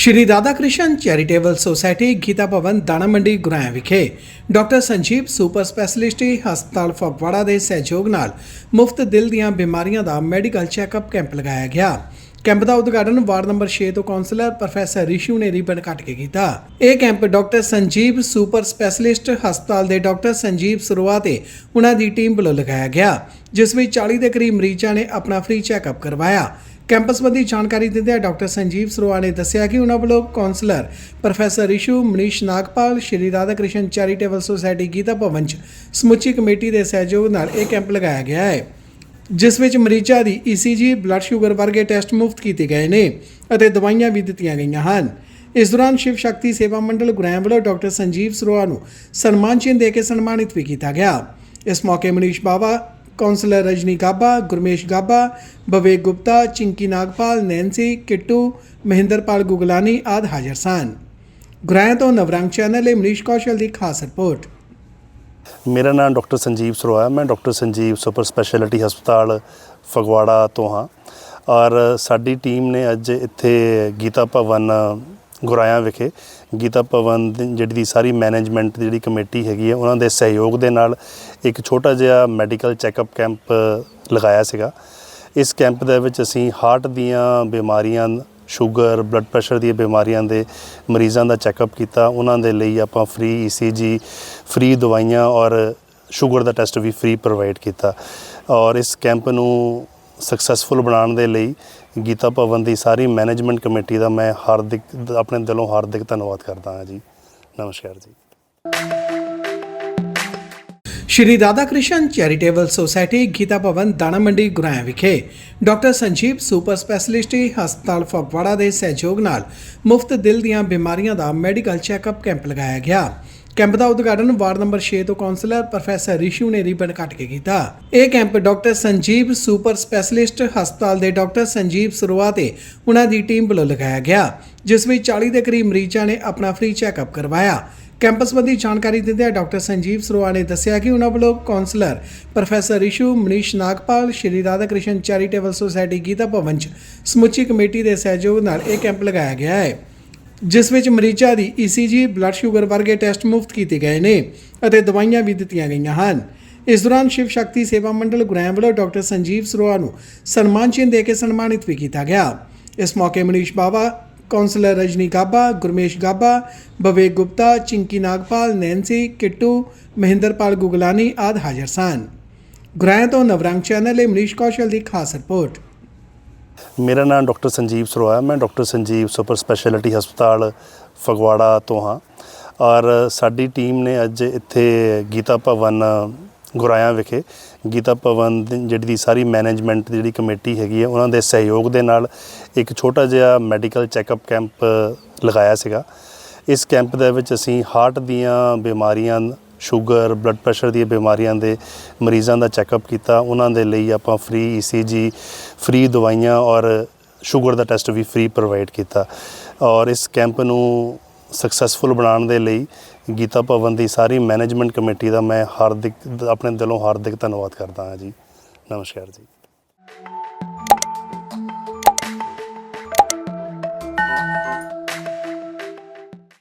ਸ਼੍ਰੀ Radha Krishna charitable society Gita ਭਵਨ, ਦਾਣਾ ਮੰਡੀ, ਗੁਰਾਇਆ ਵਿਖੇ। Doctor Sanjeev super ਸਪੈਸ਼ਲਿਸਟੀ ਹਸਪਤਾਲ ਫਗਵਾੜਾ ਦੇ ਸਹਿਯੋਗ ਨਾਲ ਮੁਫਤ ਦਿਲ ਦੀਆਂ ਬਿਮਾਰੀਆਂ ਦਾ ਮੈਡੀਕਲ ਚੈੱਕਅਪ ਕੈਂਪ ਲਗਾਇਆ ਗਿਆ। ਕੈਂਪ ਦਾ ਉਦਘਾਟਨ ਵਾਰਡ ਨੰਬਰ 6 ਤੋਂ ਕਾਉਂਸਲਰ ਪ੍ਰੋਫੈਸਰ ਰਿਸ਼ੂ ਨੇ ਰਿਬਨ ਕੱਟ ਕੇ ਕੀਤਾ। ਇਹ camp doctor Sanjeev super specialist ਹਸਪਤਾਲ ਦੇ ਡਾਕਟਰ ਸੰਜੀਵ ਸਰਵਾ ਤੇ ਉਹਨਾਂ ਦੀ ਟੀਮ ਵੱਲੋਂ ਲਗਾਇਆ ਗਿਆ, ਜਿਸ ਵਿੱਚ 40 ਦੇ ਕਰੀਬ ਮਰੀਜ਼ਾਂ ਨੇ ਆਪਣਾ ਫ੍ਰੀ ਚੈੱਕਅਪ ਕਰਵਾਇਆ। ਕੈਂਪ ਸੰਬੰਧੀ ਜਾਣਕਾਰੀ ਦਿੰਦਿਆਂ ਡਾਕਟਰ ਸੰਜੀਵ ਸਰੋਆ ਨੇ ਦੱਸਿਆ ਕਿ ਉਹਨਾਂ ਵੱਲੋਂ councillor professor Rishu Manish Nagpal, Shri Radha Krishna charitable society Geeta Bhawan ਚ ਸਮੁੱਚੀ ਕਮੇਟੀ ਦੇ ਸਹਿਯੋਗ ਨਾਲ ਇਹ ਕੈਂਪ ਲਗਾਇਆ ਗਿਆ ਹੈ, ਜਿਸ ਵਿੱਚ ਮਰੀਜ਼ਾਂ ਦੀ ECG ਬਲੱਡ ਸ਼ੂਗਰ ਵਰਗੇ ਟੈਸਟ ਮੁਫਤ ਕੀਤੇ ਗਏ ਨੇ ਅਤੇ ਦਵਾਈਆਂ ਵੀ ਦਿੱਤੀਆਂ ਗਈਆਂ ਹਨ। ਇਸ ਦੌਰਾਨ ਸ਼ਿਵ ਸ਼ਕਤੀ ਸੇਵਾ ਮੰਡਲ ਗੁਰੈਮ ਵੱਲੋਂ ਡਾਕਟਰ ਸੰਜੀਵ ਸਰੋਆ ਨੂੰ ਸਨਮਾਨ ਚਿੰਨ੍ਹ ਦੇ ਕੇ ਸਨਮਾਨਿਤ ਵੀ ਕੀਤਾ ਗਿਆ। ਇਸ ਮੌਕੇ ਮਨੀਸ਼ ਬਾਵਾ ਕਾਉਂਸਲਰ ਰਜਨੀ ਗਾਬਾ, ਗੁਰਮੇਸ਼ ਗਾਬਾ, ਬਵੇਕ ਗੁਪਤਾ, ਚਿੰਕੀ ਨਾਗਪਾਲ ਨੈਂਸੀ ਕਿੱਟੂ, ਮਹਿੰਦਰਪਾਲ ਗੁਗਲਾਨੀ ਆਦਿ ਹਾਜ਼ਰ ਸਨ। ਗੁਰਾਇਆ ਤੋਂ ਨਵਰੰਗ ਚੈਨਲ ਲਈ ਮਨੀਸ਼ ਕੌਸ਼ਲ ਦੀ ਖਾਸ ਰਿਪੋਰਟ। ਮੇਰਾ ਨਾਮ ਡਾਕਟਰ ਸੰਜੀਵ ਸਰੋਆ, ਮੈਂ ਡਾਕਟਰ ਸੰਜੀਵ ਸੁਪਰ ਸਪੈਸ਼ਲਿਟੀ ਹਸਪਤਾਲ ਫਗਵਾੜਾ ਤੋਂ ਹਾਂ। ਔਰ ਸਾਡੀ ਟੀਮ ਨੇ ਅੱਜ ਇੱਥੇ ਗੀਤਾ ਭਵਨ ਗੁਰਾਇਆਂ ਵਿਖੇ ਗੀਤਾ ਭਵਨ ਦੀ ਜਿਹੜੀ ਦੀ ਸਾਰੀ ਮੈਨੇਜਮੈਂਟ ਦੀ ਜਿਹੜੀ ਕਮੇਟੀ ਹੈਗੀ ਹੈ, ਉਹਨਾਂ ਦੇ ਸਹਿਯੋਗ ਦੇ ਨਾਲ ਇੱਕ ਛੋਟਾ ਜਿਹਾ ਮੈਡੀਕਲ ਚੈੱਕਅਪ ਕੈਂਪ ਲਗਾਇਆ ਸੀਗਾ। ਇਸ ਕੈਂਪ ਦੇ ਵਿੱਚ ਅਸੀਂ ਹਾਰਟ ਦੀਆਂ ਬਿਮਾਰੀਆਂ ਸ਼ੂਗਰ ਬਲੱਡ ਪ੍ਰੈਸ਼ਰ ਦੀਆਂ ਬਿਮਾਰੀਆਂ ਦੇ ਮਰੀਜ਼ਾਂ ਦਾ ਚੈੱਕਅਪ ਕੀਤਾ। ਉਹਨਾਂ ਦੇ ਲਈ ਆਪਾਂ ਫ੍ਰੀ ECG ਫ੍ਰੀ ਦਵਾਈਆਂ ਔਰ ਸ਼ੂਗਰ ਦਾ ਟੈਸਟ ਵੀ ਫ੍ਰੀ ਪ੍ਰੋਵਾਈਡ ਕੀਤਾ। ਔਰ ਇਸ ਕੈਂਪ ਨੂੰ ਸਕਸੈਸਫੁਲ ਬਣਾਉਣ ਦੇ ਲਈ ਗੀਤਾ ਭਵਨ ਦੀ ਸਾਰੀ ਮੈਨੇਜਮੈਂਟ ਕਮੇਟੀ ਦਾ ਮੈਂ ਹਾਰਦਿਕ, ਆਪਣੇ ਦਿਲੋਂ ਹਾਰਦਿਕ ਧੰਨਵਾਦ ਕਰਦਾ ਹਾਂ ਜੀ। ਨਮਸਕਾਰ ਜੀ। ਸ਼੍ਰੀ ਰਾਧਾ ਕ੍ਰਿਸ਼ਨ ਚੈਰੀਟੇਬਲ ਸੁਸਾਇਟੀ ਗੀਤਾ ਭਵਨ, ਦਾਣਾ ਮੰਡੀ, ਗੁਰਾਇਆ ਵਿਖੇ ਡਾਕਟਰ ਸੰਜੀਵ ਸੁਪਰ ਸਪੈਸ਼ਲਿਸਟੀ ਹਸਪਤਾਲ ਫਗਵਾੜਾ ਦੇ ਸਹਿਯੋਗ ਨਾਲ ਮੁਫਤ ਦਿਲ ਦੀਆਂ ਬਿਮਾਰੀਆਂ ਦਾ ਮੈਡੀਕਲ ਚੈੱਕਅਪ ਕੈਂਪ ਲਗਾਇਆ ਗਿਆ। ਕੈਂਪ ਦਾ ਉਦਘਾਟਨ ਵਾਰਡ ਨੰਬਰ 6 ਤੋਂ ਕਾਉਂਸਲਰ ਪ੍ਰੋਫੈਸਰ ਰਿਸ਼ੂ ਨੇ ਰਿਬਨ ਕੱਟ ਕੇ ਕੀਤਾ। ਇਹ camp doctor Sanjeev super specialist ਹਸਪਤਾਲ ਦੇ ਡਾਕਟਰ ਸੰਜੀਵ ਸਰਵਾ ਤੇ ਉਹਨਾਂ ਦੀ ਟੀਮ ਵੱਲੋਂ ਲਗਾਇਆ ਗਿਆ, ਜਿਸ ਵਿੱਚ 40 ਦੇ ਕਰੀਬ ਮਰੀਜ਼ਾਂ ਨੇ ਆਪਣਾ ਫ੍ਰੀ ਚੈੱਕਅਪ ਕਰਵਾਇਆ। ਕੈਂਪ ਸੰਬੰਧੀ ਜਾਣਕਾਰੀ ਦਿੰਦਿਆਂ ਡਾਕਟਰ ਸੰਜੀਵ ਸਰੋਆ ਨੇ ਦੱਸਿਆ ਕਿ ਉਹਨਾਂ ਵੱਲੋਂ councillor professor Rishu, Manish Nagpal, Shri Radha Krishna charitable society Geeta Bhawan ਚ ਸਮੁੱਚੀ ਕਮੇਟੀ ਦੇ ਸਹਿਯੋਗ ਨਾਲ ਇਹ ਕੈਂਪ ਲਗਾਇਆ ਗਿਆ ਹੈ। ਜਿਸ ਵਿੱਚ ਮਰੀਜ਼ਾਂ ਦੀ ECG ਬਲੱਡ ਸ਼ੂਗਰ ਵਰਗੇ ਟੈਸਟ ਮੁਫਤ ਕੀਤੇ ਗਏ ਨੇ ਅਤੇ ਦਵਾਈਆਂ ਵੀ ਦਿੱਤੀਆਂ ਗਈਆਂ ਹਨ। ਇਸ ਦੌਰਾਨ ਸ਼ਿਵ ਸ਼ਕਤੀ ਸੇਵਾ ਮੰਡਲ ਗੁਰੈਮ ਵੱਲੋਂ ਡਾਕਟਰ ਸੰਜੀਵ ਸਰੋਆ ਨੂੰ ਸਨਮਾਨ ਚਿੰਨ੍ਹ ਦੇ ਕੇ ਸਨਮਾਨਿਤ ਵੀ ਕੀਤਾ ਗਿਆ। ਇਸ ਮੌਕੇ ਮਨੀਸ਼ ਬਾਵਾ ਕਾਉਂਸਲਰ ਰਜਨੀ ਗਾਬਾ, ਗੁਰਮੇਸ਼ ਗਾਬਾ, ਬਵੇਕ ਗੁਪਤਾ, ਚਿੰਕੀ ਨਾਗਪਾਲ ਨੈਂਸੀ ਕਿੱਟੂ, ਮਹਿੰਦਰਪਾਲ ਗੁਗਲਾਨੀ ਆਦਿ ਹਾਜ਼ਰ ਸਨ। ਗੁਰਾਇਆ ਤੋਂ ਨਵਰੰਗ ਚੈਨਲ ਲਈ ਮਨੀਸ਼ ਕੌਸ਼ਲ ਦੀ ਖਾਸ ਰਿਪੋਰਟ। ਮੇਰਾ ਨਾਮ ਡਾਕਟਰ ਸੰਜੀਵ ਸਰੋਆ ਹੈ। ਮੈਂ ਡਾਕਟਰ ਸੰਜੀਵ ਸੁਪਰ ਸਪੈਸ਼ਲਿਟੀ ਹਸਪਤਾਲ ਫਗਵਾੜਾ ਤੋਂ ਹਾਂ। ਔਰ ਸਾਡੀ ਟੀਮ ਨੇ ਅੱਜ ਇੱਥੇ ਗੀਤਾ ਭਵਨ, ਗੁਰਾਇਆ ਵਿਖੇ ਗੀਤਾ ਭਵਨ ਦੀ ਜਿਹੜੀ ਦੀ ਸਾਰੀ ਮੈਨੇਜਮੈਂਟ ਦੀ ਜਿਹੜੀ ਕਮੇਟੀ ਹੈਗੀ ਹੈ, ਉਹਨਾਂ ਦੇ ਸਹਿਯੋਗ ਦੇ ਨਾਲ ਇੱਕ ਛੋਟਾ ਜਿਹਾ ਮੈਡੀਕਲ ਚੈੱਕਅਪ ਕੈਂਪ ਲਗਾਇਆ ਸੀਗਾ। ਇਸ ਕੈਂਪ ਦੇ ਵਿੱਚ ਅਸੀਂ ਹਾਰਟ ਦੀਆਂ ਬਿਮਾਰੀਆਂ ਸ਼ੂਗਰ ਬਲੱਡ ਪ੍ਰੈਸ਼ਰ ਦੀਆਂ ਬਿਮਾਰੀਆਂ ਦੇ ਮਰੀਜ਼ਾਂ ਦਾ ਚੈੱਕਅਪ ਕੀਤਾ। ਉਹਨਾਂ ਦੇ ਲਈ ਆਪਾਂ ਫ੍ਰੀ ECG ਫ੍ਰੀ ਦਵਾਈਆਂ ਔਰ ਸ਼ੂਗਰ ਦਾ ਟੈਸਟ ਵੀ ਫ੍ਰੀ ਪ੍ਰੋਵਾਈਡ ਕੀਤਾ। ਔਰ ਇਸ ਕੈਂਪ ਨੂੰ ਸਕਸੈਸਫੁਲ ਬਣਾਉਣ ਦੇ ਲਈ ਗੀਤਾ ਭਵਨ ਦੀ ਸਾਰੀ ਮੈਨੇਜਮੈਂਟ ਕਮੇਟੀ ਦਾ ਮੈਂ ਹਾਰਦਿਕ, ਆਪਣੇ ਦਿਲੋਂ ਹਾਰਦਿਕ ਧੰਨਵਾਦ ਕਰਦਾ ਹਾਂ ਜੀ। ਨਮਸਕਾਰ ਜੀ।